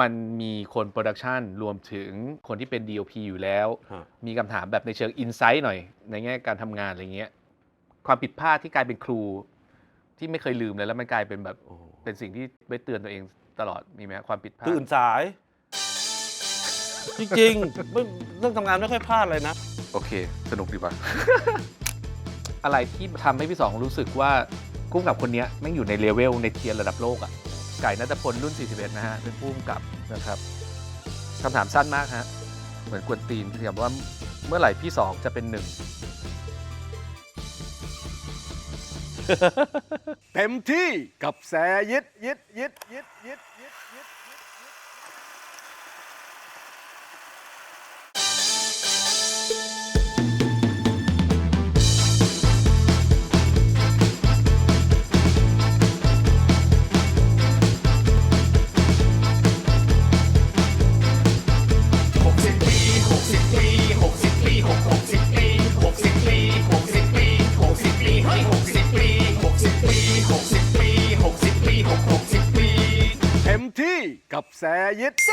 มันมีคนโปรดักชันรวมถึงคนที่เป็น DOP อยู่แล้ว ฮะ มีคำถามแบบในเชิงอินไซต์หน่อย ในแง่การทำงานอะไรเงี้ยความผิดพลาดที่กลายเป็นครู ที่ไม่เคยลืมเลยแล้วมันกลายเป็นแบบโอ้โหเป็นสิ่งที่ไว้เตือนตัวเองตลอดมีไหมฮะความผิดพลาด ตื่นสาย จริงๆไม่เรื่องทำงานไม่ค่อยพลาดเลยนะ โอเค สนุกดีป่ะ อะไรที่ทำให้พี่สองรู้สึกว่ากุ้งกับคนเนี้ยแม่งอยู่ในเลเวลในเทียร์ระดับโลกอะ่ะ ไก่นัทพลรุ่น 41 นะฮะ เป็นผู้กำกับนะครับคำถามสั้นมากฮะ เหมือนกวนตีนถามว่าเมื่อไหร่พี่สองจะเป็นหนึ่ง เต็มที่กับแสยิดยิดยิดยิดยิดยิดยิด กับแสยิดส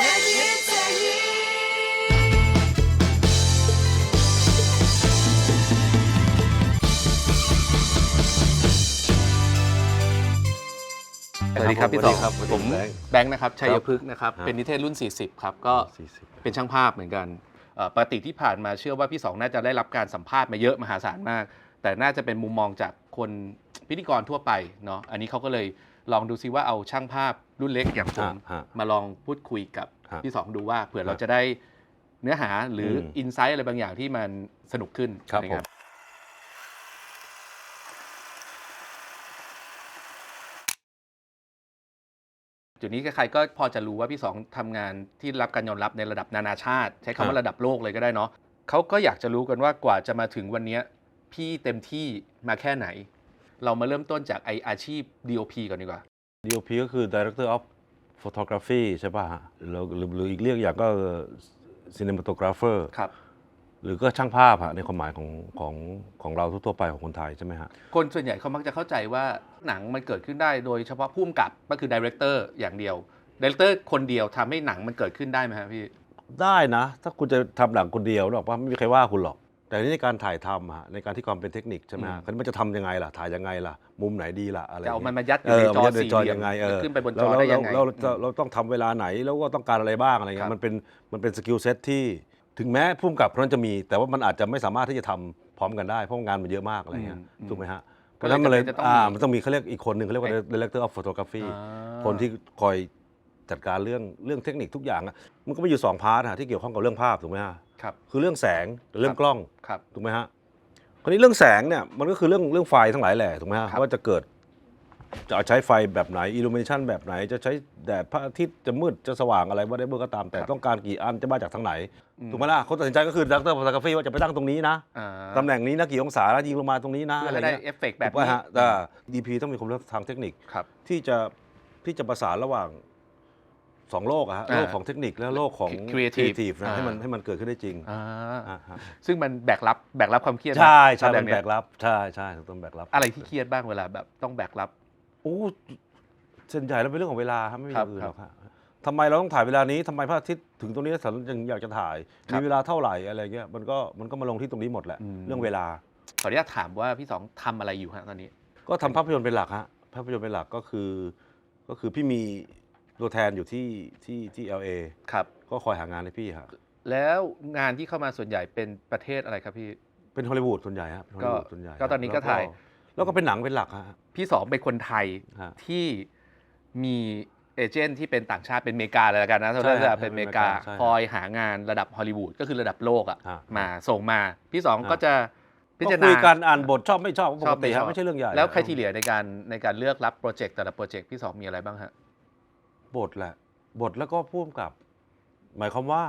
วัสดีครับพี่สองสวัสดีครับสวัสดีผมแบงค์แบงค์นะครับชัยพฤกษ์นะครับครับเป็นนิเทศรุ่น 40 ครับ ก็40เป็นช่างภาพเหมือนกันเอ่อปกติที่ผ่านมาเชื่อว่าพี่สองน่าจะได้รับการสัมภาษณ์มาเยอะมหาศาลมาก แต่น่าจะเป็นมุมมองจากคนพิธีกรทั่วไปเนาะอันนี้เขาก็เลย ลองดูซิว่าเอาช่างภาพรุ่นเล็กอย่างผมฮะฮะมาลองพูดคุยกับฮะพี่สองดูว่าเผื่อเราฮะจะได้เนื้อหาหรืออมอินไซต์อะไรบางอย่างที่มันสนุกขึ้นครับนะผม จุดนี้ใครๆก็พอจะรู้ว่าพี่สองทำงานที่รับการยอมรับในระดับนานาชาติ ใช้คำว่าระดับโลกเลยก็ได้เนาะเขาก็อยากจะรู้กันว่ากว่าจะมาถึงวันเนี้ยพี่เต็มที่มาแค่ไหน เรามาเริ่มต้นจากไออาชีพ DOP ก่อนดีกว่า DOP ก็คือ Director of Photography ใช่ป่ะฮะหรือหรือหรืออีกเรียกอย่างก็ Cinematographer ครับ หรือก็ช่างภาพฮะในความหมายของของของเราทั่วๆไปของคนไทยใช่ไหมฮะ คนส่วนใหญ่เขามักจะเข้าใจว่าหนังมันเกิดขึ้นได้โดยเฉพาะผู้กำกับก็คือดีเรคเตอร์อย่างเดียวดีเรคเตอร์คนเดียวทำให้หนังมันเกิดขึ้นได้ไหมครับพี่ ได้นะ ถ้าคุณจะทำหนังคนเดียวหรอกว่าไม่มีใครว่าคุณหรอก แต่นี่ในการถ่ายทำฮะในการที่ความเป็นเทคนิคใช่ไหมฮะอืมคราวนี้มันจะทำยังไงล่ะถ่ายยังไงล่ะ มุมไหนดีล่ะอะไรจะเอามันย่งมางี้ยัดอเอยู่ในอจอมันจะสี่จอเหลี่ยมยังไงเออขึ้นไปบนจแล้วอเราได้ยังไงเราเราเราต้องทำเวลาไหนแล้วก็ต้องการอะไรบ้างอะไรครัเงี้บยมันเป็นมันเป็นสกิลเซ็ตที่ถึงแม้พุ่มกับนั้นจะมี แต่ว่ามันอาจจะไม่สามารถที่จะทำพร้อมกันได้เพราะงานมันเยอะมากอะไรเงี้ยอืมถูกไหมฮะเพก็ราะเลยฉะนั้นมันเลยจำเป็นจะต้องอ่ามีมันต้องมีเขาเรียกอีกคนหนึ่งเขาเรียกว่า director of photography อ่าคนที่คอยจัดการเรื่องเรื่องเทคนิคทุกอย่างอะมันก็มีอยู่สองพาร์ทอะที่เกี่ยวข้องกับเรื่องภาพถูกไหมฮะ ครับคือเรื่องแสงกับเรื่องกล้องครับถูกไหมฮะคราวนี้เรื่องแสงเนี่ยมันก็คือเรื่องเรื่องไฟทั้งหลายแหละถูกไหมฮะครับว่าจะเกิดจะเอาใช้ไฟแบบไหนอิลูมิเนชันแบบไหน จะใช้แดดพระอาทิตย์จะมืดจะสว่างอะไรว่าได้เบอร์ก็ตาม แต่ต้องการกี่อันจะมาจากทางไหนอืมถูกไหมล่ะคนตัดสินใจก็คือดักเตอร์ฟอตกราฟีว่าจะไปตั้งตรงนี้นะอ่าตำแหน่งนี้นะกี่องศาแล้วยิงลงมาตรงนี้นะเพื่ออะไรให้ได้เงี้ยเอฟเฟกต์แบบถูกไหมนี้ฮะแต่ดีพีต้องมีความรู้ทางเทคนิคครับที่จะที่จะประสานระหว่าง สองโลกอะฮะอ่าโลกของเทคนิคและโลกของ Creative creative นะอ่า ให้มันให้มันเกิดขึ้นได้จริงอ่าอ่าฮะซึ่งมันแบกรับแบกรับความเครียดนะใช่ใช่แบเป็บนเนี้แบยกรับใช่ใช่ถูกต้องแบกรับอะไรที่เครียดบ้างเวลาแบบต้องแบกรับ โอ้ส่วนใหญ่แล้วเป็นเรื่องของเวลาครับไม่มีอครับย่างอื่นคหรัรบอกครับทำไมเราต้องถ่ายเวลานี้ทำไมพระอาทิตย์ถึงตรงนี้ฉันยังอยากจะถ่ายครับ มีเวลาเท่าไหร่อะไรเงี้ยมันก็มันก็มาลงที่ตรงนี้หมดแหละอืมเรื่องเวลา ขออนุญาตถามว่าพี่สองทำอะไรอยู่ฮะตอนนี้ ก็ทำภาพยนตร์เป็นหลักฮะภาพยนตร์เป็นหลักก็คือ ก็คือพี่มี ตัวแทนอยู่ที่ที่ที่ LA ครับ ก็คอยหางานให้พี่ฮะแล้วงานที่เข้ามาส่วนใหญ่เป็นประเทศอะไรครับพี่ เป็นฮอลลีวูดส่วนใหญ่ฮะเป็นฮอลลีวูดส่วนใหญ่ก็ตอนนี้ก็แล้วถ่าย แล้วก็เป็นหนังเป็นหลักฮะ พี่สองเป็นคนไทยฮะที่มีเอเจนต์ที่เป็นต่างชาติเป็นอเมริกาเลยละกันนะใช่ถ้าครัจะบเป็นอเมริกาใช่คอยหางานระดับฮอลลีวูดก็คือระดับโลกอะฮะ มาส่งมา พี่สองฮะก็จะพิก็จารคุณายกันอ่านบทชอบไม่ชอบก็ปชกอบติชฮะอบไม่ใช่เรื่องใหญ่แล้วฮะใครที่เหลือในการในการเลือกรับโปรเจกต์แต่ละโปรเจกต์พี่สองมีอะไรบ้างฮะ บทแหละ บทแล้วก็พ่วงกับ หมายความว่า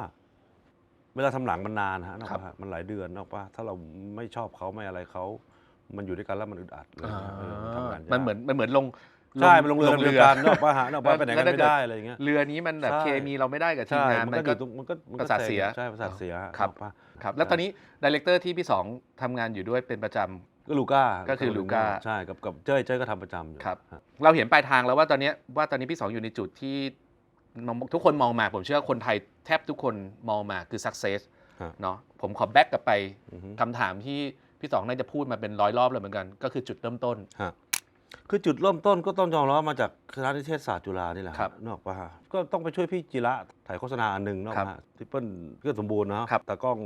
เวลาทำหนังมันนานฮะนกครับปะมันหลายเดือนนกปะถ้าเราไม่ชอบเขาไม่อะไรเขา มันอยู่ด้วยกันแล้วมันอึดอัดเลยนะเออมันทำงานยากมันเหมือนมันเหมือนลงใช่มันลงเรือเรือกันนกปะฮะนกแล้วปะไปไหนกันแล้วถ้าไม่เกิดได้อะไรอย่างเงี้ยเรือนี้มันแบบใช่เคมีเราไม่ได้กับทีมใช่งานมันมันก็อก็ยู่ตรงมันก็มันประก็สาทเสียใช่ประสาทเสียฮะครับนกปะครับ แล้วตอนนี้ดีเลกเตอร์ที่พี่สองทำงานอยู่ด้วยเป็นประจำ ก็ลูก้าก็คือลูก้า ใช่กับกับเจ้ยเจ้ยก็ทำประจำอยู่ครับ ฮะเราเห็นปลายทางแล้วว่าตอนเนี้ยว่าตอนนี้พี่สองอยู่ในจุดที่มองทุกคนมองมา ผมเชื่อว่าคนไทยแทบทุกคนมองมาคือ success ฮะเนาะผมขอแบ็กกลับไปอือฮึคำถามที่พี่สองน่าจะพูดมาเป็นร้อยรอบเลยเหมือนกัน ก็คือจุดเริ่มต้น ฮะ คือจุดเริ่มต้นก็ต้องยอมรับว่ามาจากคณะนิเทศศาสตร์จุฬานี่แหละครับนกออกปะฮะก็ต้องไปช่วยพี่จิระถ่ายโฆษณาอันหนึ่งนกออกครับปะฮะที่เปิ้ลเพื่อนสมบูรณ์เนาะแต่กล้อง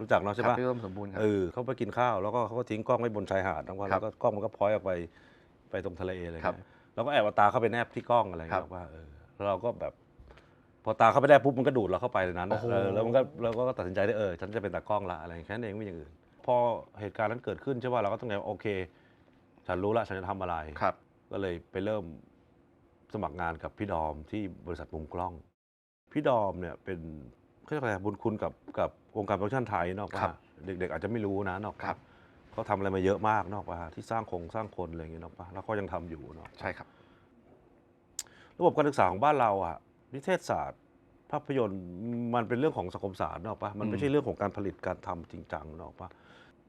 รู้จักเนาะคใช่รับปะพี่ร่มสมบูรณ์ครับเออเขาไปกินข้าวแล้วก็เขาก็ทิ้งกล้องไว้บนชายหาดทั้งวันครัแล้บวก็กล้องมันก็พลอยออกไปไปตรงทะเลอะไรครับเงี้ยเราก็แอบเอาตาเข้าไปแนบที่กล้องอะไรครัเงี้บยว่าเออแล้วเราก็แบบ พอตาเข้าไปได้ปุ๊บมันก็ดูดเราเข้าไปในนั้นโอ้อะโหเออแล้วมันก็เราก็ตัดสินใจได้เออฉันจะเป็นตากล้องละอะไรแค่นั้นเองไม่อย่างอื่นพอเหตุการณ์นั้นเกิดขึ้นใช่ป่ะเราก็ต้องไงโอเค ฉันรู้ละฉันจะทำอะไร ครับ ก็เลยไปเริ่มสมัครงานกับพี่ดอมที่บริษัทมุมกล้อง พี่ดอมเนี่ยเป็นเขาเรียกอะไรบุญคุณกับกับวงการโปรดักชั่นไทยนอกครัว่าบเด็ก ๆ อาจจะไม่รู้นะนอกครับเขาทำอะไรมาเยอะมากนอกว่าที่สร้างคงสร้างคนอะไรอย่างเงี้ยนอกว่าแล้วก็ยังทำอยู่เนาะ ใช่ครับ ระบบการศึกษาของบ้านเราอะนิเทศศาสตร์ ภาพยนตร์มันเป็นเรื่องของสังคมศาสตร์นอกปะมันอืไม่มใช่เรื่องของการผลิตการทำจริงจังนอกปะ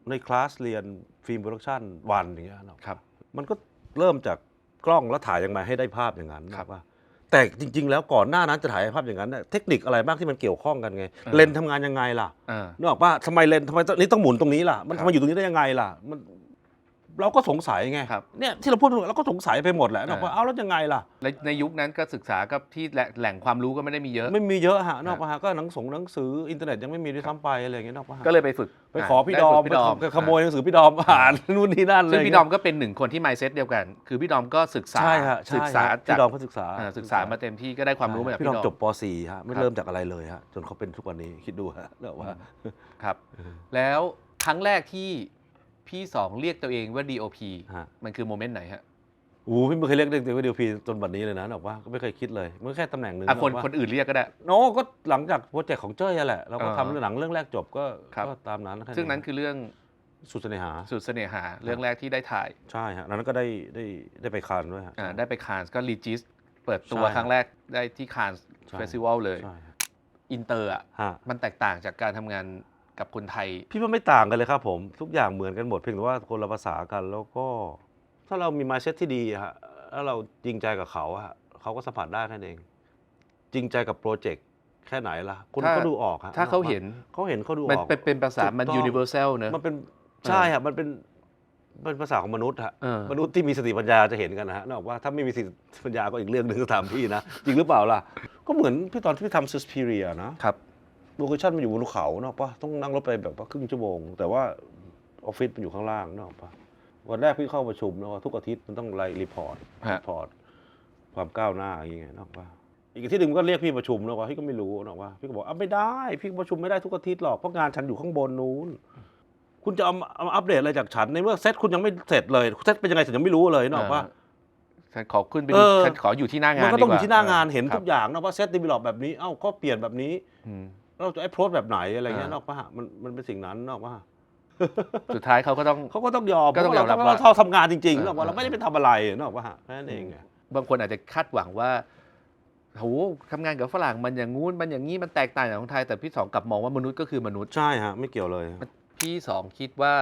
ในคลาสเรียนฟิล์มโปรดักชันวันอย่างเงี้ยนอกครับ มันก็เริ่มจากกล้องแล้วถ่ายยังไงให้ได้ภาพอย่างนั้นครับว่า แต่จริง ๆ แล้วก่อนหน้านั้นจะถ่ายภาพอย่างนั้นน่ะเทคนิคอะไรบ้างที่มันเกี่ยวข้องกันไงเออเลนส์ทำงานยังไงล่ะอ่า นึกออกป่ะทำไมเลนส์ทำไมตอนนี้ต้องหมุนตรงนี้ล่ะ มันครับทำไมอยู่ตรงนี้ได้ยังไงล่ะ มัน เราก็สงสัยไงครับ เนี่ยที่เราพูดเราก็สงสัยไปหมดแหละนึกออกป่ะเออเอาแล้วยังไงล่ะ ในในยุคนั้นก็ศึกษากับที่แหล่งแหล่งความรู้ก็ไม่ได้มีเยอะ ไม่มีเยอะฮะนอกป่ะฮะก็หนังสงหนังสืออินเทอร์เน็ตยังไม่มีด้วยซ้ำไปอะไรอย่างเงี้ยนอกป่ะฮะก็เลยไปฝึกไปขอพี่ดอมไฝึกพี่ดอมไปขโมยหนังสือพี่ดอมอ่านนู่นนี่นั่นเลยซึ่งพี่ดอมก็เป็นหนึ่งคนที่ mindset เดียวกัน คือพี่ดอมก็ศึกษาใช่ฮะใช่ศึกษาฮะจากพี่ดอมเขาศึกษาอ่าศึกษามาเต็มที่ก็ได้ความรู้มาจากพี่พี่ดดออมมจบป .4 ฮะไม่ครับเริ่มจากอะไรเลยฮะจนเขาเป็นทุกวันนี้คิดดูฮะเนกว่าครับ แล้วครั้งแรกที่ พี่สองเรียกตัวเองว่า DOP ฮะ มันคือโมเมนต์ไหนฮะโอ้โหพี่ไม่เคยเรียกเด็กว่าเดียวพีจนบัดนี้เลยนะบอกว่าก็ไม่เคยคิดเลยมันแค่ตำแหน่งหนึ่งอะคนบอกว่าคนอื่นเรียกก็ได้ โน้ก็หลังจากโปรเจกต์ของเจ้ยอะแหละเราก็อ่าทำเรื่องหนังเรื่องแรกจบก็ครับ ก็ตามนั้นแค่ซึ่งนั้นคือเรื่องสุดเสน่หาสุดเสน่หาเรื่องแรกที่ได้ถ่ายใช่ฮะนั้นก็ได้ได้ได้ไปคานด้วยฮะ อ่าได้ไปคานส์ก็รีจิสเปิดตัวใช่ครั้งแรกได้ที่คานส์ใช่ เฟสติวัลเลย ใช่ฮะอินเตอร์อะฮะมันแตกต่างจากการทำงาน กับคนไทย พี่ว่าไม่ต่างกันเลยครับผม ทุกอย่างเหมือนกันหมดเพียงแต่ว่าคนละภาษากันแล้วก็ ถ้าเรามีมาเซ็ตที่ดีอะฮะแล้วเราจริงใจกับเขาอะฮะเขาก็สัมผัสได้แค่นั้นเอง จริงใจกับโปรเจกต์แค่ไหนล่ะคุณถ้าก็ดูออกฮะถ้าเขาเห็นเขาเห็นเขาดูมันออก เป็นเป็นภาษามัน ถูกต้อง universal เนอะ มันเป็นใช่ฮะมันเป็นเป็นภาษาของมนุษย์ฮะเออ มนุษย์ที่มีสติปัญญาจะเห็นกันนะฮะนกออกว่าถ้าไม่มีสติปัญญาก็อีกเรื่องหนึ่งก็ตามพี่นะจริงหรือเปล่าล่ะ ก็เหมือนพี่ตอนที่พี่ทำ Suspiria นะครับ โลเคชั่นมันอยู่บนเขาเนกอะปะต้องนั่งรถไปแบบว่าครึ่งชั่วโมง แต่ว่าออฟฟิศมันอยู่ข้างล่างเนกอะปะวันแรกพี่เข้าประชุมนะว่าทุกอาทิตย์มันต้องไล่รีพอร์ตฮะ รีพอร์ตความก้าวหน้าอย่างเงี้ยนกอะปะอีกอาที่หนึ่งก็เรียกพี่ประชุมนะว่าพี่ก็ไม่รู้นะว่าพี่ก็บอกอะไม่ได้ พี่ประชุมไม่ได้ทุกอาทิตย์หรอกเพราะงานฉันอยู่ข้างบนนู้น คุณจะเอามาเอามาอัปเดตอะไรจากฉันในเมื่อเซตคุณยังไม่เสร็จเลยเซตเป็นยังไงฉันยังไม่รู้เลยนกอะปะ ฉันขอขึ้นไปเอดูอฉันขออยู่ที่หน้างานมันก็ต้องดีอยู่ที่หน้างานออเห็นครับทุกอย่างนะว่าเซตดีเวลอปแบบนี้เอ้าก็เปลี่ยนแบบนี้ อืม เราจะไอ้โพสแบบไหนอะไรเงี้ยอ่านอกปะมันมันเป็นสิ่งนั้นนอกปะสุดท้ายเขาก็ต้อง เขาก็ต้องยอมก็ต้องยอมรับเพาะว่าเราเราทำงานจริงๆเออ นอกว่าเออเราไม่ได้ไปทำอะไรนอกปะแค่นั้นเองไง บางคนอาจจะคาดหวังว่าโหทำงานกับฝรั่งมันอย่างงู้นมันอย่างนี้มันแตกต่างจากของไทยแต่พี่สองกลับมองว่ามนุษย์ก็คือมนุษย์ ใช่ฮะ ไม่เกี่ยวเลย พี่สองคิดว่า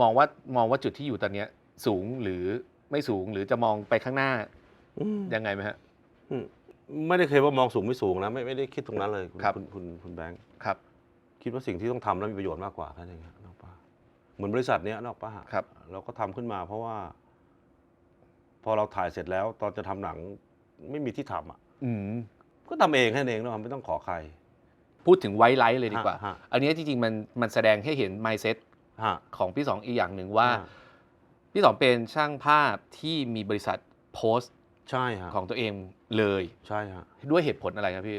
มองว่ามองว่าจุดที่อยู่ตอนเนี้ย สูงหรือไม่สูงหรือจะมองไปข้างหน้าอืมยังไงไหมฮะ อืม ไม่ได้เคยว่ามองสูงไม่สูงนะไม่ไม่ได้คิดตรงนั้นเลยณครับคุณคุณคุณแบงค์ครับ คิดว่าสิ่งที่ต้องทำแล้วมีประโยชน์มากกว่าแค่นั้นเองฮะนอกปะเหมือนบริษัทเนี้ยนอกปะครับ เราก็ทำขึ้นมา เพราะว่า พอเราถ่ายเสร็จแล้ว ตอนจะทำหนังไม่มีที่ทำอะ อืมก็ทำเองแค่นั้นเองเนอะไม่ต้องขอใคร พูดถึงไวไลท์เลยดีกว่า ฮะฮะ อันนี้จริงๆมันมันแสดงให้เห็น mindset ฮะของพี่สองอีกอย่างหนึ่งว่า ฮะ พี่สองเป็นช่างภาพที่มีบริษัทโพสต์ ใช่ฮะของตัวเองเลยใช่ฮะด้วยเหตุผลอะไรครับพี่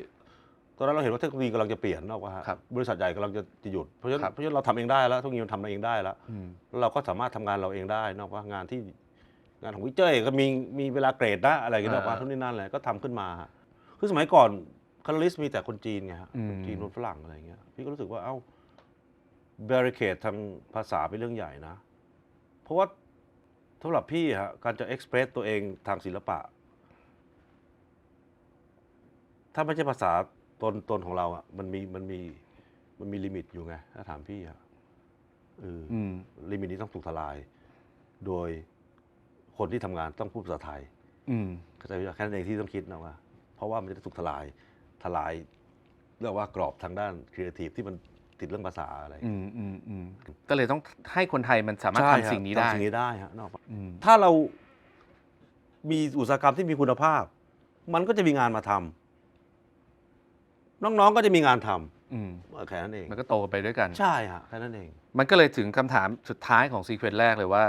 ตอนนั้นเราเห็นว่าเทคโนโลยีกำลังจะเปลี่ยนนอกว่าครับบริษัทใหญ่กำลังจะจะหยุดเพราะฉะนั้นครับเพราะฉะนั้นเราทำเองได้แล้วเทคโนโลยีมันทำเองได้แล้วอืมแล้วเราก็สามารถทำงานเราเองได้นอกว่างานที่งานของวิเจยก็มีมีเวลาเกรดนะอะไรกันนอกว่าอ่าทุกนี่นั่นแหละก็ทำขึ้นมาฮะคือสมัยก่อนคาร์ลิสมีแต่คนจีนไงฮะอืม คนจีนคนฝรั่งอะไรเงี้ยพี่ก็รู้สึกว่าเอ้าบริเคดทางภาษาเป็นเรื่องใหญ่นะ เพราะว่าสำหรับพี่ฮะการจะเอ็กเพรสตัวเองทางศิลปะ ถ้าไม่ใช่ภาษาตนตนของเราอะมันมีมันมีมันมีลิมิตอยู่ไงถ้าถามพี่อะเออออืมลิมิตนี้ต้องถูกทลาย โดยคนที่ทำงานต้องพูดภาษาไทย อืม เข้าใจไหมแค่นั้นเองที่ต้องคิดนะว่า เพราะว่ามันจะถูกทลายทลายเรียกว่ากรอบทางด้านครีเอทีฟที่มันติดเรื่องภาษาอะไรอืมอืมอืมก็เลยต้องให้คนไทยมันสามารถใช่ทำสิ่งนี้ได้ทำสิ่งนี้ได้ฮะนอกอืม ถ้าเรามีอุตสาหกรรมที่มีคุณภาพ มันก็จะมีงานมาทำ น้องๆก็จะมีงานทำอืมแค่นั้นเอง มันก็โตไปด้วยกัน ใช่ฮะแค่นั้นเอง มันก็เลยถึงคำถามสุดท้ายของซีเควนต์แรกเลยว่า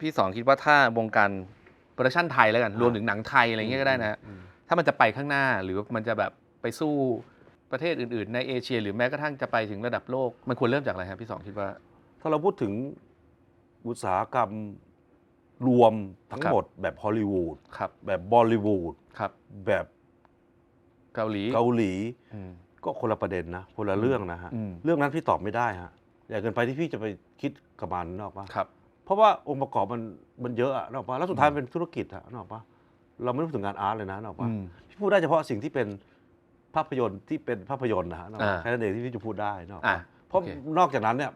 พี่สองคิดว่าถ้าวงการโปรดักชันไทยแล้วกัน รวมถึงหนังไทยอะไรเงี้ยก็ได้นะฮะอืม ถ้ามันจะไปข้างหน้าหรือว่ามันจะแบบไปสู้ประเทศอื่น ๆ ในเอเชีย หรือแม้กระทั่งจะไปถึงระดับโลก มันควรเริ่มจากอะไรครับพี่สองคิดว่า ถ้าเราพูดถึงอุตสาหกรรมรวมทั้งครับ หมดแบบฮอลลีวูดครับ แบบบอลลีวูดครับ แบบ เกาหลี เกาหลี อืม ก็คนละประเด็นนะคนละเรื่องนะฮะอืม เรื่องนั้นพี่ตอบไม่ได้ฮะอย่าเกินไปที่พี่จะไปคิดกับมันนกออกปะครับ เพราะว่าองค์ประกอบมันมันเยอะอะนกออกปะแล้วสุดท้ายมันเป็นธุรกิจอะนกออกปะเราไม่ได้พูดถึงงานอาร์ตเลยนะนกออกปะอืม พี่พูดได้เฉพาะสิ่งที่เป็นภาพยนตร์ที่เป็นภาพยนตร์นะฮะนกออกปะอ่าแค่นั้นเองที่พี่จะพูดได้นกออกอะปะเพราะโอเค นอกจากนั้นเนี่ย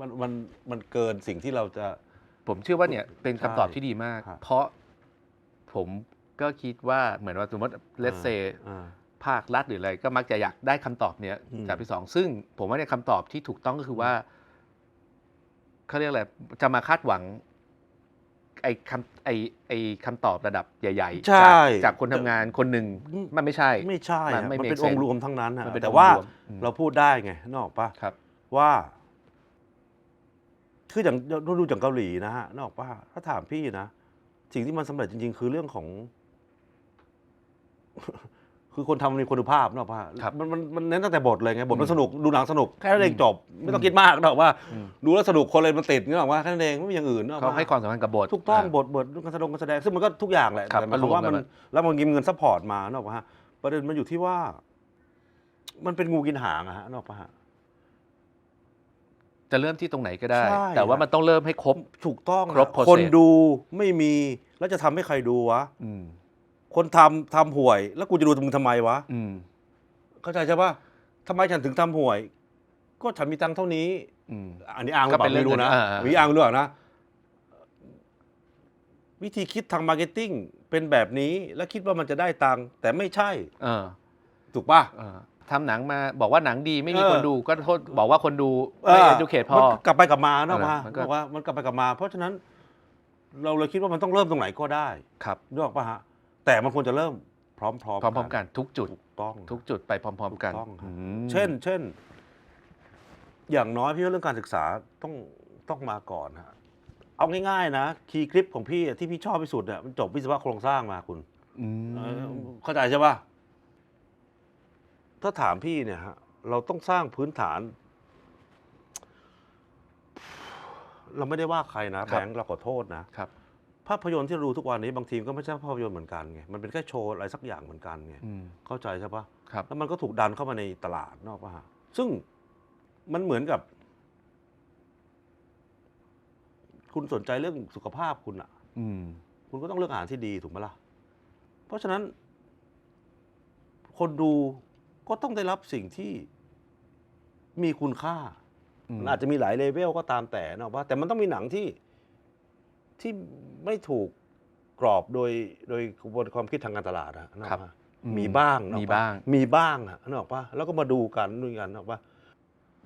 มันมันมันเกินสิ่งที่เราจะ ผมเชื่อว่าเนี่ยเป็นคำตอบใช่ที่ดีมาก ครับ เพราะผมก็คิดว่าเหมือนว่าสมมติเลสเซอ่า ภาครัฐหรืออะไรก็มักจะอยากได้คำตอบเนี้ยอืมจากพี่สองซึ่งผมว่าเนี่ยคำตอบที่ถูกต้องก็คือว่าเขาเรียกอะไรจะมาคาดหวังไอ้คำไอ้ไอ้คำตอบระดับใหญ่ใช่จากจากคนทำงานคนหนึ่งอืมมันไม่ใช่ ไม่ใช่ มันอะไม่มัน make เป็นองค์ sense รวมทั้งนั้นฮะมันเป็นแต่ว่าองค์รวมอืมเราพูดได้ไงนกออกปะครับว่า คืออย่างดูดูอย่างเกาหลีนะฮะนกออกปะถ้าถามพี่นะ สิ่งที่มันสำเร็จจริง ๆ คือเรื่องของ คือคนทำมีคุณภาพนกออกปะครับมันมันมันเน้นตั้งแต่บทเลยไงบทมันอืมสนุกดูหนังสนุกแค่นั้นเองจบ ไม่ต้องคิดมากนกออกว่าอืมดูแล้วสนุกคนเลยมันติดนกออกว่าแค่นั้นเองไม่มีอย่างอื่นนกออกเขาปะให้ความสำคัญกับบทถูกต้องาบทบทการแสดงการแสดงซึ่งมันก็ทุกอย่างแหละครับแต่หมายความว่าก็รวมมันกัน แล้วมันมีเงินซัพพอร์ตมานกออกปะฮะประเด็นมันอยู่ที่ว่า มันเป็นงูกินหางอะฮะนกออกปะฮะจะเริ่มที่ตรงไหนก็ได้ ใช่แต่ว่ามันต้องเริ่มให้ครบ ถูกต้องครบอะ process คนดูไม่มีแล้วจะทำให้ใครดูวะ อืม คนทำทำห่วย แล้วกูจะดูมึงทำไมวะอืมเข้าใจใช่ปะทำไมฉันถึงทำห่วย ก็ฉันมีตังค์เท่านี้อืมอันนี้อ้างหรือเปก็เป็นล่าไม่รู้นะเรื่องหนึ่งอ่ามีอ้างหรือเปล่านะ วิธีคิดทางมาร์เก็ตติ้งเป็นแบบนี้แล้วคิดว่ามันจะได้ตังค์แต่ไม่ใช่เออถูกปะเออทำหนังมาบอกว่าหนังดีไม่มีเออคนดูก็โทษบอกว่าคนดูไม่ educate พอมันกลับไปกลับมาเนอะเออว่ามันก็บอกว่ามันกลับไปกลับมา เพราะฉะนั้น เราเลยคิดว่ามันต้องเริ่มตรงไหนก็ได้ ครับนึกออกปะฮะ แต่มันควรจะเริ่มพร้อมๆพร้อมๆกันทุกจุดถูกต้องทุกจุดไปพร้อม ๆ กันถูกต้องครับอืมเช่น เช่น อย่างน้อยพี่ว่าเรื่องการศึกษาต้องต้องมาก่อนฮะเอาง่ายๆนะคีย์คลิปของพี่อะที่พี่ชอบที่สุดเนี่ยมันจบวิศวะโครงสร้างมาคุณ อืเออมเข้าใจใช่ปะถ้าถามพี่เนี่ยฮะ เราต้องสร้างพื้นฐาน เราไม่ได้ว่าใครนะแบงค์เราขอโทษนะ ครับ ภาพยนตร์ที่เราดูทุกวันนี้บางทีก็ไม่ใช่ภาพยนตร์เหมือนกันไงมันเป็นแค่โชว์อะไรสักอย่างเหมือนกันไงอืมเข้าใจใช่ปะครับแล้วมันก็ถูกดันเข้ามาในตลาดนอกปะฮะซึ่งมันเหมือนกับ คุณสนใจเรื่องสุขภาพคุณอะอืมคุณก็ต้องเลือกอาหารที่ดีถูกไหมล่ะ เพราะฉะนั้น คนดูก็ต้องได้รับสิ่งที่มีคุณค่าอืมมันอาจจะมีหลายเลเวลก็ตามแต่นะว่า แต่มันต้องมีหนังที่ ที่ไม่ถูกกรอบโดยโดยกระบวนความคิดทางการตลาดอะนะครับว่าอืมีบ้างนะมีปะบ้าง มีบ้างอะนึกออกปะแล้วก็มาดูกันนู่นกันนะว่า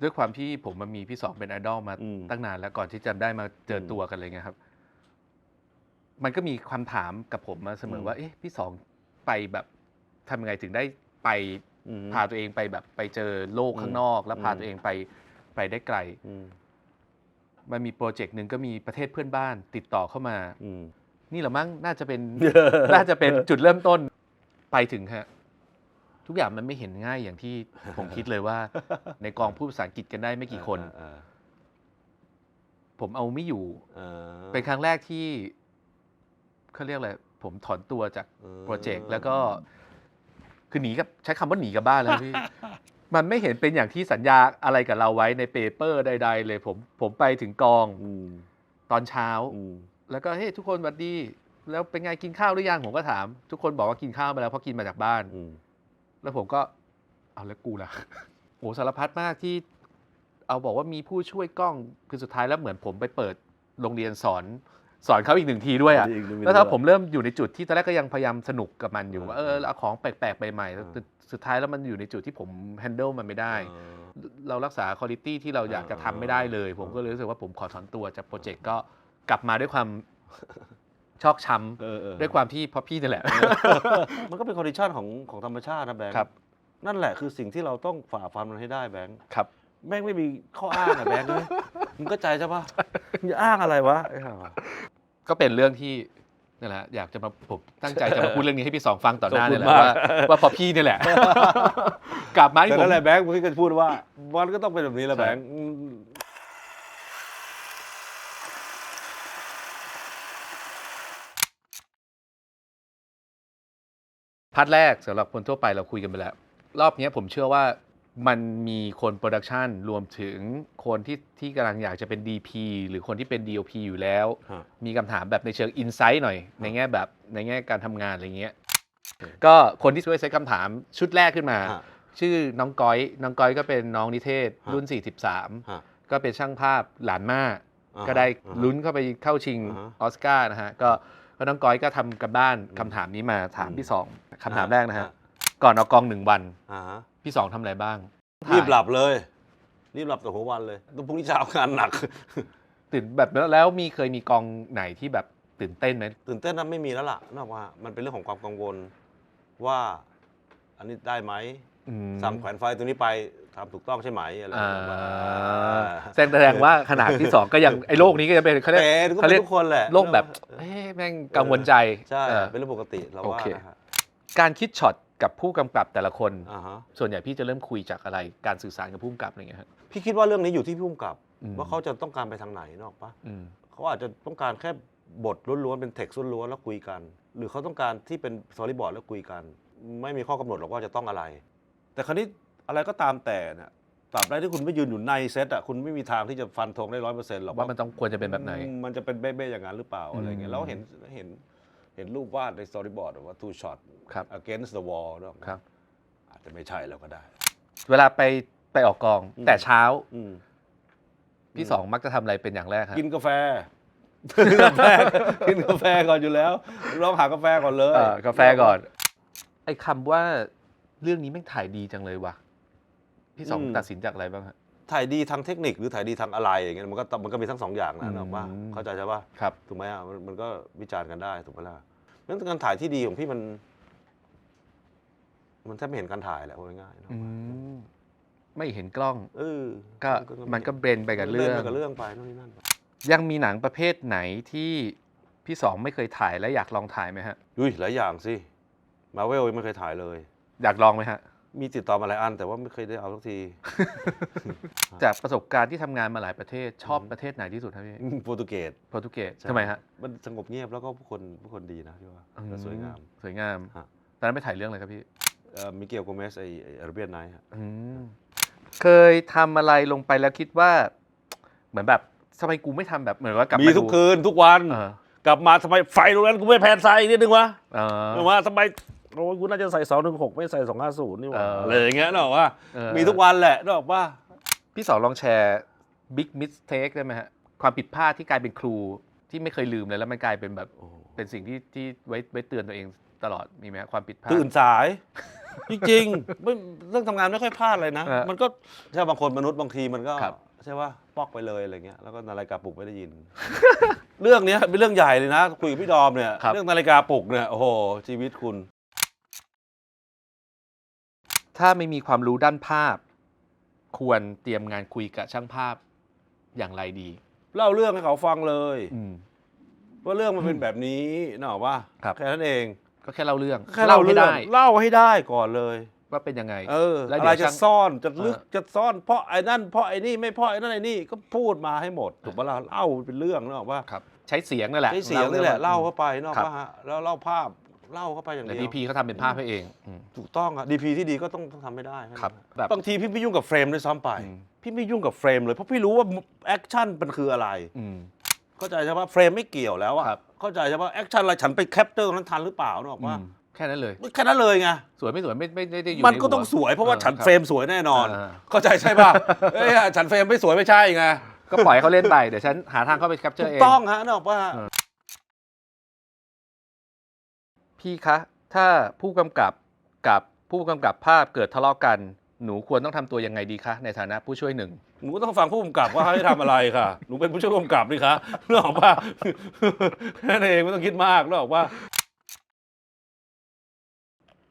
ด้วยความที่ผมมันมีพี่สองเป็นไอดอลมาอืมตั้งนานแล้วก่อนที่จะได้มาเจออมตัวกันเลยไงครับ มันก็มีคำถามกับผมมาเสมอม ว่า เอ๊ะพี่สองไปแบบทำยังไงถึงได้ไปอืม พาตัวเองไปแบบไปเจอโลกข้างนอก แล้วพาอืม ตัวเองไปไปได้ไกล อืม มันมีโปรเจกต์หนึ่งก็มีประเทศเพื่อนบ้านติดต่อเข้ามา อืม นี่แหละมั้งน่าจะเป็น น่าจะเป็นจุดเริ่มต้นไปถึงฮะ ทุกอย่างมันไม่เห็นง่ายอย่างที่ ผมคิดเลยว่า ในกองพูดภาษาอังกฤษกันได้ไม่กี่คน อ่าผมเอาไม่อยู่ อ่าเป็นครั้งแรกที่เขาเรียกอะไรผมถอนตัวจากเออโปรเจกต์แล้วก็ คือหนีกับใช้คำว่าหนีกับบ้านแล้วพี่ มันไม่เห็นเป็นอย่างที่สัญญาอะไรกับเราไว้ในเปเปอร์ใด ๆ เลยผมผมไปถึงกองอืมตอนเช้า อืมแล้วก็เฮ้ยทุกคนสวัสดี แล้วเป็นไงกินข้าวหรือยังผมก็ถาม ทุกคนบอกว่ากินข้าวไปแล้วเพราะกินมาจากบ้าน อืมแล้วผมก็เอาแล้วกูล่ะโอ้สารพัดมากที่เอาบอกว่ามีผู้ช่วยกล้องคือสุดท้ายแล้วเหมือนผมไปเปิดโรงเรียนสอน สอนเขาอีกหนึ่งทีด้วยอะอีกหนึ่งทีแล้วถ้าด้วยผมเริ่มอยู่ในจุดที่ตอนแรกก็ยังพยายามสนุกกับมันอยู่ว่าเอออ่าเอาของแปลกๆไปใหม่ๆอ่าแต่สุดท้ายแล้วมันอยู่ในจุดที่ผมแฮนเดิลมันไม่ได้เออเรารักษาคุณภาพที่เราอยากจะทำไม่ได้เลย ผมก็เลยรู้สึกว่าผมขอถอนตัวจากโปรเจกต์ก็กลับมาด้วยความชอกช้ำเออเออด้วยความที่เพราะพี่นี่แหละ มันก็เป็นคอนดิชันของของธรรมชาตินะแบงค์ครับนั่นแหละคือสิ่งที่เราต้องฝ่าฟันมันให้ได้แบงค์ครับแม่งไม่มีข้ออ้างอะแบงค์เลยมึงก็ใจใช่ปะมึงจะอ้างอะไรวะไอ้ห่า ก็เป็นเรื่องที่นั่นแหละอยากจะมาผมตั้งใจจะมาพูดเรื่องนี้ให้พี่สองฟังต่อหน้าขอบคุณเนี่ยแหละมากว่าว่าเพอพี่นี่แหละ กลับมาที่แต่ผม นั่นแหละแบงค์พี่ก็จะพูดว่ามันก็ต้องเป็นแบบนี้แหละใช่ แบงค์อืมพาร์ทแรกสำหรับคนทั่วไปเราคุยกันไปแล้ว รอบเนี้ยผมเชื่อว่า มันมีคนโปรดักชันรวมถึงคนที่ที่กำลังอยากจะเป็น DP หรือคนที่เป็น DOP อยู่แล้ว ฮะ มีคำถามแบบในเชิงอินไซต์หน่อย ในแง่แบบในแง่การทำงานอะไรเงี้ย ก็คนที่ช่วยเซตคำถามชุดแรกขึ้นมา ฮะ ชื่อน้องก้อยน้องก้อยก็เป็นน้องนิเทศฮะ รุ่น ฮะ43 ก็เป็นช่างภาพหลานม่าอ่าฮะ ก็ได้อ่าฮะลุ้นเข้าไปเข้าชิงอ่าฮะออสการ์นะฮะก็ก็น้องก้อยก็ทำกับบ้านคำถามนี้มาถามอืม พี่สองคำถามแรกนะฮะอ่า ก่อนเอากองหนึ่งวัน อ่าฮะพี่สองทำอะไรบ้างรีบหลับเลย รีบหลับแต่หัววันเลยต้องพรุ่งนี้เช้างานหนัก ตื่นแบบแล้วมีเคยมีกองไหนที่แบบตื่นเต้นไหมตื่นเต้นนะไม่มีแล้วล่ะนอกว่า มันเป็นเรื่องของความกังวลว่า อันนี้ได้ไหมอืมสั่งแขวนไฟตัวนี้ไปทำถูกต้องใช่ไหมอะไรออ่าย่างเงี้ยแสดงว่าขนาดที่สองก็ยังไอ้โลกนี้ก็จะเป็นเขาเรียก เป็นก็เขาเป็เรียนกทุกคนแหละโลกแบบเอ้แม่งกังวลใจใช่ เออ เป็นเรื่องปกติเราว่าโอเค นะฮะ การคิดช็อต กับผู้กำกับแต่ละคน อ่าฮะส่วนใหญ่พี่จะเริ่มคุยจากอะไรการสื่อสารกับผู้กำกับอะไรอย่างเงี้ยฮะ พี่คิดว่าเรื่องนี้อยู่ที่ผู้กำกับ อืม ว่าเขาจะต้องการไปทางไหนนกออกปะอืมเขาอาจจะต้องการแค่บทล้วนๆเป็นเท็กซ์ล้วนๆแล้วคุยกัน หรือเขาต้องการที่เป็นสตอรี่บอร์ดแล้วคุยกัน ไม่มีข้อกำหนดหรอกว่าจะต้องอะไร แต่คราวนี้อะไรก็ตามแต่เนี่ยตราบใดที่คุณไม่ยืนอยู่ในเซตอะคุณไม่มีทางที่จะฟันธงได้ร้อยเปอร์เซ็นต์หรอกว่ามันต้องควรจะเป็นแบบไหน อืมมันจะเป็นเบ๊ะๆอย่างนั้นหรือเปล่าอะไรเงี้อืยม แล้วเห็นเห็น เห็นรูปวาดในสตอรี่บอร์ดว่า two shot ครับ against the wall เนอะครับ อาจจะไม่ใช่แล้วก็ได้ เวลาไปไปออกกอง อืม แต่เช้า อืมพี่สองมักจะทำอะไรเป็นอย่างแรกครับ กินกาแฟ กินกาแฟกินกาแฟก่อนอยู่แล้วลองหากาแฟก่อนเลยเออกาแฟก่อน ไอ้คำว่าเรื่องนี้แม่งถ่ายดีจังเลยว่ะ พี่สองตัดสินจากอะไรบ้างฮะ ถ่ายดีทางเทคนิคหรือถ่ายดีทางอะไรอย่างเงี้ยมันก็มันก็มีทั้งสองอย่างนะอืมนึกว่าเข้าใจใช่ปะครับ ถูกไหมอะมันมันก็วิจารณ์กันได้ถูกไหมล่ะนั้นการถ่ายที่ดีของพี่มัน มันแทบไม่เห็นการถ่ายแหละพูดง่ายๆเนอะอืมไม่เห็นกล้องเออก็มันก็เบรนไปกับเรื่องล่นไปกับเรื่องไปนู่นนี่นั่นไปยังมีหนังประเภทไหนที่พี่สองไม่เคยถ่ายและอยากลองถ่ายไหมฮะ อุ้ยหลายอย่างสิมาเวลยังไม่เคยถ่ายเลย อยากลองไหมฮะ มีติดต่อมาหลายอัน แต่ว่าไม่เคยได้เอาสักที จากประสบการณ์ที่ทำงานมาหลายประเทศชอบประเทศไหนที่สุดครับพี่โปรตุเกส โปรตุเกสใช่ ทำไมฮะมันสงบเงียบแล้วก็ผู้คนผู้คนดีนะพี่ว่าและสวยงามสวยงามฮะ ตอนนั้นไปถ่ายเรื่องอะไรครับพี่เอ่อมิเกลโกเมสไออาร์เบียนไนท์อืมเคยทำอะไรลงไปแล้วคิดว่า เหมือนแบบทำไมกูไม่ทำแบบเหมือนว่ากลับมีมาทุกคืนทุกวัน เออกลับมาทำไมไฟตรงนั้นกูไม่แพนไซอีกนิดนึงวะเออ หรือว่าทำไม โอ้ยกูน่าจะใส่สองหนึ่งหกไม่ใส่สองห้าศูนย์นี่หว่าเอออ อะไรอย่างเงี้ยนึกออกว่าเออมีทุกวันแหละนึกออกว่า พี่สองลองแชร์บิ๊กมิสเทคได้ไหมฮะ ความผิดพลาดที่กลายเป็นครูที่ไม่เคยลืมเลยแล้วมันกลายเป็นแบบเป็นสิ่งที่ที่ไว้ไว้เตือนตัวเองตลอดมีไหมฮะความผิดพลาด ตื่นสาย จริงๆไม่เรื่องทำงานไม่ค่อยพลาดเลยนะ เออมันก็ใช่บางคนมนุษย์บางทีมันก็ครับ ใช่ว่าปอกไปเลยอะไรเงี้ยแล้วก็นาฬิกาปลุกไม่ได้ยิน เรื่องเนี้ยเป็นเรื่องใหญ่เลยนะ คุยกับพี่ดอมเนี่ย ครับ เรื่องนาฬิกาปลุกเนี่ยโอ้โหชีวิตคุณ ถ้าไม่มีความรู้ด้านภาพ ควรเตรียมงานคุยกับช่างภาพอย่างไรดี เล่าเรื่องให้เขาฟังเลย อืม ว่าเรื่องมันเป็นแบบนี้นึกออกว่าครับ แค่นั้นเองก็แค่เล่าเรื่องแค่เล่าให้เรื่องได้เล่าให้ได้ก่อนเลยว่าเป็นยังไง เออแล้วอะเดี๋ไรยวจะช่างซ่อนจะลึกเออ จะซ่อน เพราะไอ้นั่นเพราะไอ้นี่ไม่เพราะไอ้นั่นไอ้นี่ก็พูดมาให้หมดถูกปะล่ะเล่าเป็นเรื่องนึกออกว่าครับ ใช้เสียงนั่นแหละใช้เสียงนี่แหละเล่าเข้าไปนอกครับ ว่าฮะแล้วเล่าภาพ เล่าเข้าไปอย่างแต่เดียวดีพีเขาทำเป็นภาพให้เองอืม ถูกต้องอะดีพีที่ดีก็ต้องต้องทำไม่ได้ครับแบบบางทีพี่ไม่ยุ่งกับเฟรมด้วยซ้ำไป อืม พี่ไม่ยุ่งกับเฟรมเลยเพราะพี่รู้ว่าแอคชั่นมันคืออะไร อืม เข้าใจใช่ปะเฟรมไม่เกี่ยวแล้วอะครับ เข้าใจใช่ปะแอคชั่นอะไรฉันไปแคปเจอร์ตรงนั้นทันหรือเปล่านึกออกอืว่ามแค่นั้นเลย แค่นั้นเลยไงสวยไม่สวยไม่ไม่ไม่ได้อยู่มันใก็ต้องหัสวยเพราะว่าออฉันคบเฟรมสวยแน่นอนอ่าเข้าใจใช่ป่ะเอ้ยฉันเฟรมไม่สวยไม่ใช่ไงก็ปล่อยให้เขาเล่นไป เดี๋ยวฉันหาทางเข้าไปแคปเจอถูร์กเอง ต้องฮะนึกออกป่ะเออ พี่คะ ถ้าผู้กำกับกับผู้กำกับภาพเกิดทะเลาะกัน หนูควรต้องทำตัวยังไงดีคะ ในฐานะผู้ช่วยหนึ่ง หนูก็ต้องฟังผู้กำกับว่าเขาให้ทำอะไรค่ะ หนูเป็นผู้ช่วยผู้กำกับนี่คะนึกออกป่ะแค่นั้นเองไม่ต้องคิดมากนึกออกป่ะ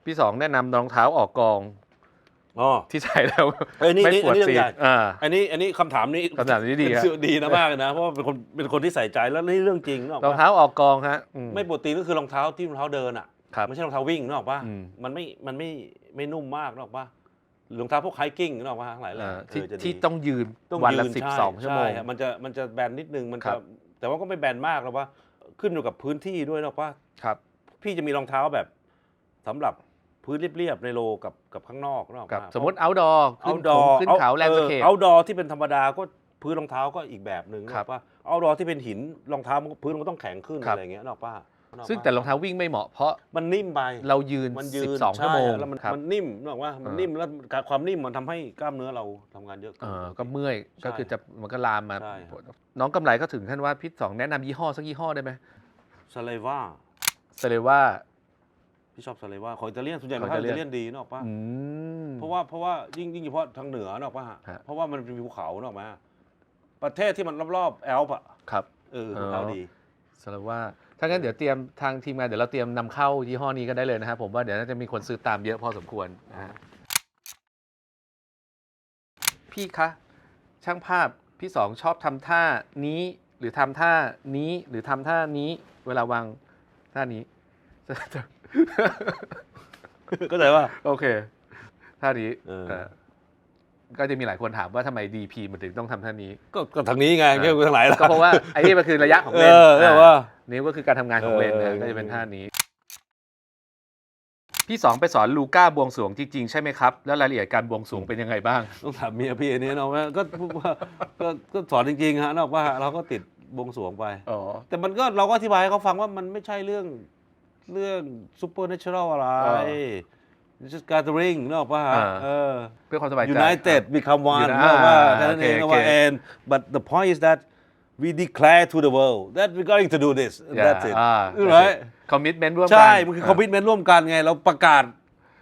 พี่สองแนะนำรองเท้าออกกอง อ๋อ ที่ใส่แล้วเอ้ยนี่ไม่นี่ปวดอันนี้เรื่องตีนใหญ่ อ่า อันนี้อันนี้คำถามนี้คำถามนี้ดีครับ ดีนะมากเลยนะ เพราะว่าเป็นคนเป็นคนที่ใส่ใจแล้วนี่เรื่องจริงนึกออกรองป่ะเท้าออกกองฮะอื ไม่ปวดตีนก็คือรองเท้าที่รองเท้าเดินอะครับไม่ใช่รองเท้าวิ่งนึกออกป่ะอืม มันไม่มันไม่ไม่นุ่มมากนึกออกป่ะหรือรองเท้าพวกไฮกิ้งนึกออกป่ะทั้งหลายแหละอ่าเอที่อจะดี ที่ต้องยืนต้องวันละยืสิบใช่สองชั่วโมง ใครับมันจะมันจะแบนนิดนึงมันครัจะบ แต่ว่าก็ไม่แบนมากหรอกว่าขึ้นอยู่กับพื้นที่ด้วยหรอกว่าครับ พี่จะมีรองเท้าแบบสำหรับ พื้นเรียบๆในโลกับกับข้างนอกนกออกกับปะสมมติ outdoor เอาขึ้นดอขึ้นเขาแลนด์สเคปเอาดอที่เป็นธรรมดาก็พื้นรองเท้าก็อีกแบบหนึ่งครับนกว่าเอาดอที่เป็นหินรองเท้ามันก็พื้นมันก็ต้องแข็งขึ้นครับอะไรอย่างเงี้ยนกออกป้าซึ่งแต่รองเท้าวิ่งไม่เหมาะเพราะมันนิ่มไปเรายืนมันยืน12ชั่วโมงใแล้วมันครับมันนิ่มนกออกว่ามันเออนิ่มแล้วความนิ่มมันทำให้กล้ามเนื้อเราทำงานเยอะเอขึ้นอก็เมื่อยใช่ก็คือจะมันก็ลามมาใช่น้องกำไรก็ถึงขั้นว่าพี่สองแนะนำยี่ห้อสักยี่ห้อได้ไหมซาเลว่าเซเลว่า พี่ชอบซาเลว่าของอิตาเลียนส่วนใหญ่ของรองอิเท้าตาเลียน อิตาเลียนดีนกออกป้าอืม เพราะว่าเพราะว่ายิ่งยิ่งเฉพาะทางเหนือนกออกป้าฮะ เพราะว่ามันเป็นภูเขานกออกมาประเทศที่มันรอบๆแอลป์อะครับ เออรองเท้าดีเซเลว่าถ้างั้นเดี๋ยวเตรียมทางทีมงานเดี๋ยวเราเตรียมนำเข้ายี่ห้อนี้ก็ได้เลยนะครับผมว่าเดี๋ยวน่าจะมีคนซื้อตามเยอะพอสมควรนะฮะพี่คะ ช่างภาพพี่สองชอบทำท่านี้ หรือทำท่านี้หรือทำท่านี้ เวลาวางท่านี้ ก็ใจว่า โอเคท่านี้เออ เอ่อก็จะมีหลายคนถามว่าทำไม DP มันถึงต้องทำท่านี้ ก็ก็ทางนี้ไงอ่าแค่ทางไหนล่ะก็เพราะว่าไอ้นี่มันคือระยะของเอเลนอเรียกว่านี่ก็คือการทำงานของเลนนะเออ ก็จะเป็นท่านี้ พี่สองไปสอนลูก้าบวงสรวงจริงๆใช่ไหมครับ แล้วรายละเอียดการบวงสรวงเป็นยังไงบ้าง ต้องถามเมียพี่อันนี้เนาะว่าก็ก็ก็ก็สอนจริงๆฮะนอกว่าเราก็ติดบวงสรวงไป อ๋อ แต่มันก็เราก็อธิบายให้เขาฟังว่ามันไม่ใช่เรื่อง เรื่องซูเปอร์เนเชอรัลอะไร It's just gathering นกออกป่ะฮะอ่าเออเพื่อความสบายใจ United become one United นกออกป่ะอ่าแค่นั้นเองโอเคนกว่าโอเค and but the point is that we declare to the world that we're going to do this and Yeah, that's it อ่า right คอมมิชเมนต์ร่วมกัน ใช่ มันคือคอมมิชเมนต์ร่วมกันไง เราประกาศ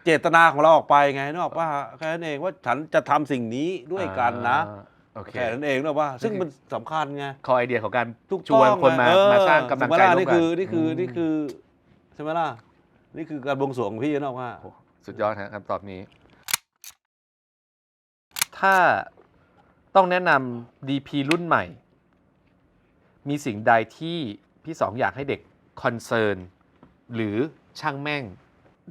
เจตนาของเราออกไปไงนึกออกป่ะแค่นั้นเองว่าฉันจะทำสิ่งนี้ด้วยกันนะอ่าโอเคแค่นั้นเองนึกออกป่ะซึ่งมันสำคัญไงคอไอเดียของการทุกชวนคนมาเออมาสร้างกำลังใจถูร่วนี่มกันคือนี่คืออมนี่คือ ใช่ไหมล่ะ นี่คือการบวงสรวงของพี่นึกออกป่ะโอ้สุดยอดฮะคำตอบนี้ ถ้าต้องแนะนำ DP รุ่นใหม่ มีสิ่งใดที่พี่สองอยากให้เด็กคอนเซิร์นหรือช่างแม่ง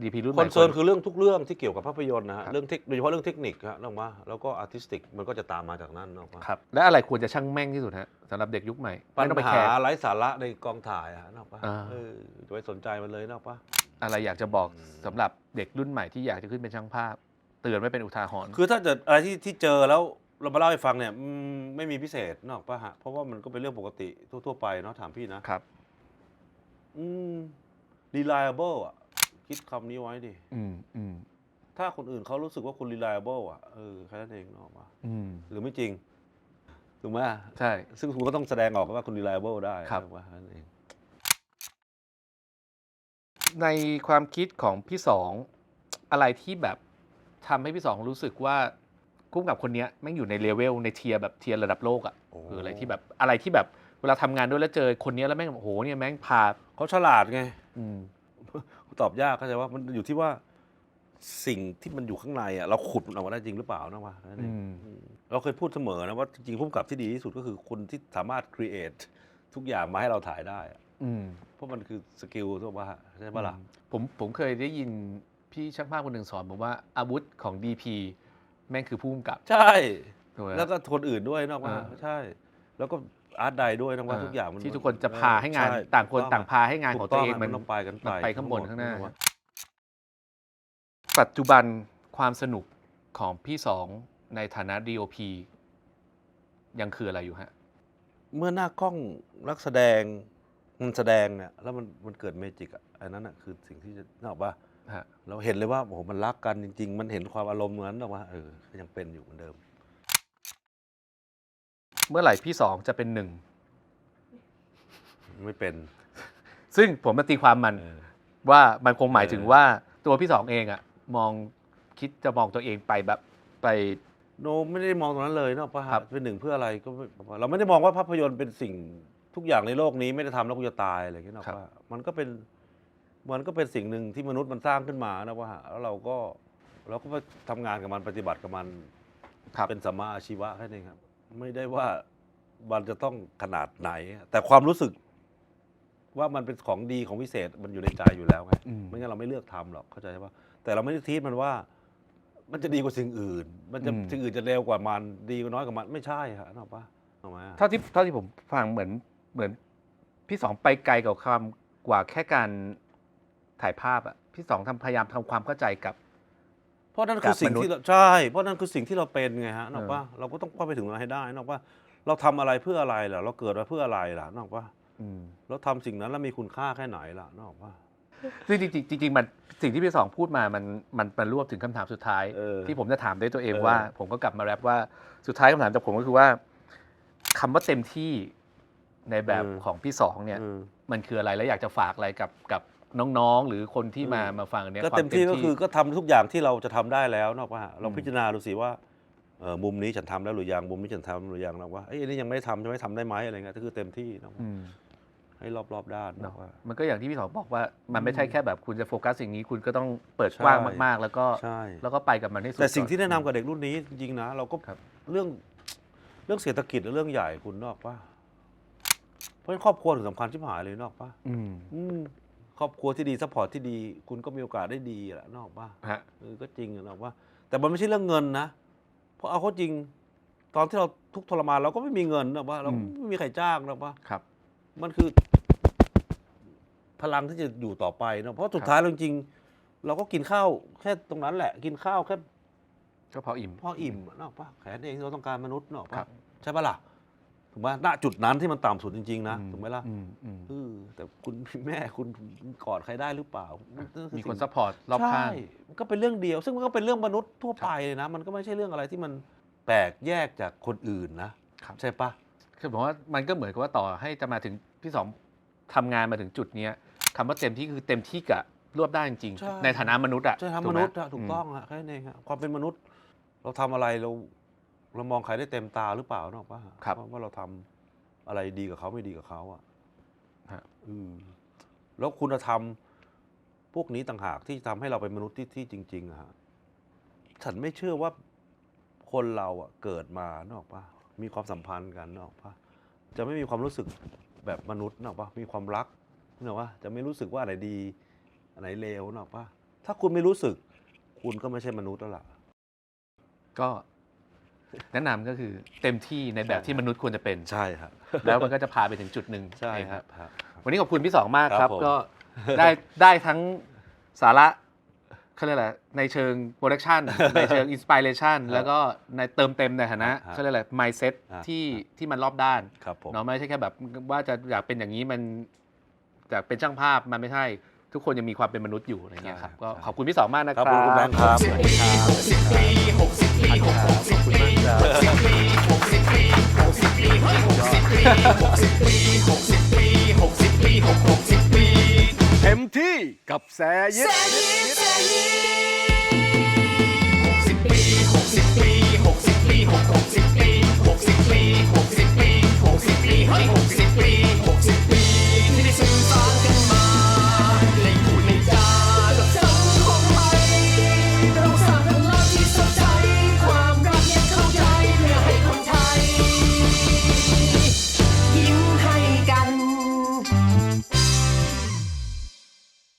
DP รุ่นใหคม่อนเซิร์นคือเรื่องทุกเรื่องที่เกี่ยวกับภาพยนตร์นะฮะครับเรื่องเทคโดยเฉพาะเรื่องเทคนิคฮะนึกออกป่ะแล้วก็อาร์ติสติกมันก็จะตามมาจากนั้นนึกออกป่ะครับและอะไรควรจะช่างแม่งที่สุดฮะสำหรับเด็กยุคใหม่ปัไม่ญต้องไปหาแคร์ไร้สาระในกองถ่ายอะนึกออกป่ะอ่าเออจะไปสนใจมันเลยนึกออกป่ะอะไรอยากจะบอกสำหรับเด็กรุ่นใหม่ที่อยากจะขึ้นเป็นช่างภาพ เตือนไว้เป็นอุทาหรณ์คือถ้าเกิดอะไรที่ที่เจอแล้วเรามาเล่าให้ฟังเนี่ยอืมไม่มีพิเศษนกออกป่ะฮะเพราะว่ามันก็เป็นเรื่องปกติทั่วๆไปเนาะถามพี่นะครับ อืม reliable อะ คิดคำนี้ไว้ดิอืมอืมถ้าคนอื่นเขารู้สึกว่าคุณ reliable อะเออแค่นั้นเองนกออกมาอืมหรือไม่จริงถูกไหมใช่ ซึ่งคุณก็ต้องแสดงออกว่าคุณ reliable ได้ครับ ถูกป่ะแค่นั้นเองในความคิดของพี่สองอะไรที่แบบทำให้พี่สองรู้สึกว่ากุ้งกับคนเนี้ยแม่งอยู่ในเลเวลในเทียร์แบบเทียร์ระดับโลกอะ่ะคืออะไรที่แบบอะไรที่แบบเวลาทำงานด้วยแล้วเจอคนเนี้ยแล้วแม่งโอ้โหเนี่ยแม่งพาเขาฉลาดไง อืม ตอบยากเข้าใจว่ามันอยู่ที่ว่าสิ่งที่มันอยู่ข้างในอะเราขุดมันออกมาได้จริงหรือเปล่านะวะแค่นั้นเองอืมเราเคยพูดเสมอนะว่าจริงๆผู้กำกับที่ดีที่สุดก็คือคนที่สามารถ create ทุกอย่างมาให้เราถ่ายได้อะอืมเพราะมันคือสกิลทั่วไปใช่ปะล่ะผมผมเคยได้ยินพี่ช่างภาพคนหนึ่งสอนผมว่าอาวุธของ DP แม่งคือผู้กำกับ ใช่ ถูกไหมแล้วก็คนอื่นด้วยนอกว่าอ่า ใช่ แล้วก็ อาร์ตไดด้วยนอกว่าอ่าทุกอย่างมันที่ทุกคนจะพาให้งานช่ต่างคนถูกต่างพาให้งานของตัวเองถูกมันต้องไปกันมันไปไปข้างบนข้างหน้าทั้มดปัจจุบันความสนุกของพี่สองในฐานะ DOP ยังคืออะไรอยู่ฮะ เมื่อหน้ากล้องนักแสดงมันแสดงเนี่ยแล้วมันมันเกิดเมจิกอะอันนั้นอะคือสิ่งที่จะนกออกปะฮะเราเห็นเลยว่าโอ้โหมันรักกันจริง ๆ มันเห็นความอารมณ์นั้นนกว่าเออก็ยังเป็นอยู่เหมือนเดิม เมื่อไหร่พี่สองจะเป็นหนึ่งไม่เป็น ซึ่งผมมาตีความมันเออว่ามันคงหมายถึงว่าตัวพี่สองเองอะมองคิดจะมองตัวเองไปแบบไป โนไม่ได้มองตรงนั้นเลยเนอะป่ะครับเป็นหนึ่งเพื่ออะไรก็ไม่เราไม่ได้มองว่าภาพยนตร์เป็นสิ่งทุกอย่างในโลกนี้ไม่ได้ทำแล้วกูจะตายอะไรอย่างเงี้ยเนอะว่ามันก็เป็นมันก็เป็นสิ่งหนึ่งที่มนุษย์มันสร้างขึ้นมานะว่าแล้วเราก็เราก็ไปทำงานกับมันปฏิบัติกับมันครับเป็นสัมมาอาชีวะแค่นี้ครับ ไม่ได้ว่ามันจะต้องขนาดไหน แต่ความรู้สึกว่ามันเป็นของดีของพิเศษมันอยู่ในใจอยู่แล้วไงอืมไม่งั้นเราไม่เลือกทำหรอกเข้าใจปะแต่เราไม่ได้ทีมันว่า มันจะดีกว่าสิ่งอื่น มันจะอืมสิ่งอื่นจะเร็วกว่ามันดีกว่าน้อยกว่ามันไม่ใช่ฮะนึกออกปะถูกไหมเท่าที่เท่าที่ผมฟังเหมือนเหมือน พี่สองไปไกลกับความกว่าแค่การถ่ายภาพอะพี่สองทำพยายามทำความเข้าใจกับ เพราะนั่นคือสิ่งกับมนุษย์ที่เราใช่ เพราะนั่นคือสิ่งที่เราเป็นไงฮะนึกออกปะเราก็ต้องเข้าไปถึงมันให้ได้นึกออกปะเราทำอะไรเพื่ออะไรล่ะ เราเกิดมาเพื่ออะไรล่ะนึกออกปะอืมเราทำสิ่งนั้นแล้วมีคุณค่าแค่ไหนล่ะนึกออกปะซึ่งจริงๆจริงๆมันสิ่งที่พี่สองพูดมามันมันมันรวบถึงคำถามสุดท้ายเออที่ผมจะถามด้วยตัวเองเออว่า ผมก็กลับมาแรปว่าสุดท้ายคำถามจากผมก็คือว่าคำว่าเต็มที่ในแบบของพี่สองเนี่ยอืมมันคืออะไรแล้วอยากจะฝากอะไรกับกับ น้องๆ หรือคนที่มาอืมมาฟังอันเนี้ยก็ควาเต็มที่ก็คือก็ทำทุกอย่างที่เราจะทำได้แล้วนกว่าเราอืมพิจารณาดูสิว่าเออมุมนี้ฉันทำแล้วหรือยังมุมนี้ฉันทำหรือยังนกว่าเอ้ยอันนี้ยังไม่ได้ทำจะไม่ทำได้ไหมอะไรเงี้ยก็คือเต็มที่นกว่าอืมให้รอบรอบๆด้านนเนาะกว่ามันก็อย่างที่พี่สองบอกว่ามันไม่ใช่แค่แบบคุณจะโฟกัสสิ่งนี้คุณก็ต้องเปิดใช่กว้างมากๆ แล้วก็ใช่แล้วก็ไปกับมันให้สุดแต่สิ่งที่ก่อแนะนำกับเด็กรุ่นนี้จริงๆนะเราก็ครับเรื่องเรื่องเศรษฐกิจเรื่องใหญ่คุณนกว่าเพราะฉะนั้นครอบครัวถึงสำคัญชิบหายเลยนกว่าอืมอืม ครอบครัวที่ดีซัพพอร์ตที่ดี คุณก็มีโอกาสได้ดีแหละนกว่าฮะ เออก็จริงอะนะว่า แต่มันไม่ใช่เรื่องเงินนะ เพราะเอาเข้าจริง ตอนที่เราทุกข์ทรมานเราก็ไม่มีเงินนะว่าเราอืม ไม่มีใครจ้างนะว่า ครับ มันคือ พลังที่จะอยู่ต่อไปนะเพราะสุดท้ายเราจริงๆเราก็กินข้าวแค่ตรงนั้นแหละ กินข้าวแค่ก็พออิ่ม พออิ่มนกปะแขนเองที่เราต้องการมนุษย์นกครัปะบ ใช่ปะล่ะ ถูกไหมณจุดนั้นที่มันต่ำสุดจริงๆนะอืถูกไหมล่ะอืมอืมเออแต่คุณแม่คุณกอดใครได้หรือเปล่านั่นอมีสิ่งคนซัพพอร์ตรอบข้างใช่มันก็เป็นเรื่องเดียว ซึ่งมันก็เป็นเรื่องมนุษย์ทั่วไปเลยนะ มันก็ไม่ใช่เรื่องอะไรที่มันแปลกแยกจากคนอื่นนะครับใช่ปะคือผมว่ามันก็เหมือนกับว่าต่อให้จะมาถึงพี่สองทำงานมาถึงจุดเนี้ยคำว่าเต็มที่คือเต็มที่กับรวบได้จริงใช่ๆในฐานะมนุษย์อะใช่ถูทำกมไหนุษย์อะถูกต้องอะแค่นั้นเองอะความเป็นมนุษย์ เราทำอะไรเรา เรามองใครได้เต็มตาหรือเปล่านกปะครับว่าว่าเราทำอะไรดีกับเขาไม่ดีกับเขาอะฮะ อืมแล้วคุณธรรมพวกนี้ต่างหากที่ทำให้เราเป็นมนุษย์ที่ที่จริง ๆอะฮะฉันไม่เชื่อว่าคนเราอะเกิดมานกออกปะมีความสัมพันธ์กันนกออกปะจะไม่มีความรู้สึกแบบมนุษย์นกออกปะมีความรักนกออกปะจะไม่รู้สึกว่าอะไรดีอันไหนเลวนกออกปะถ้าคุณไม่รู้สึก คุณก็ไม่ใช่มนุษย์แล้วล่ะ ก็ แนะนำก็คือเต็มที่ในแบบที่มนุษย์ควรจะเป็น ใช่ครับแล้วมันก็จะพาไปถึงจุดหนึ่งใช่เองครับครับวันนี้ขอบคุณพี่สองมากคครัรับบผม ก็ได้ได้ทั้งสาระเขาเรียกอะไรในเชิงโปรดักชันในเชิงอินสปิเรชันแล้วก็ในเติมเต็มในฐานะเขาเรียกอะไร mindset ที่ที่มันรอบด้านครับผม เนาะไม่ใช่แค่แบบว่าจะอยากเป็นอย่างนี้มันอยากเป็นช่างภาพมันไม่ใช่ ทุกคนยังมีความเป็นมนุษย์อยู่อะไรเงี้ยครับก็ขอบคุณพี่สองมากนะครับขอบคุณแบงค์ครับสวัสดีครับหกสิบปีหกสิบปีหกสิบปีหกสิบปีหกสิบปีหกสิบปีหกสิบปีหกสิบปีหกสิบปีหกสิบปีหกหกสิบปีเต็มที่กับแซยิดหกสิบปีหกสิบปีหกสิบปีหกหกสิบปีหกสิบปีหกสิบปีหกสิบปีหกสิบปีหกสิบปีที่ได้สื่อสารกันมา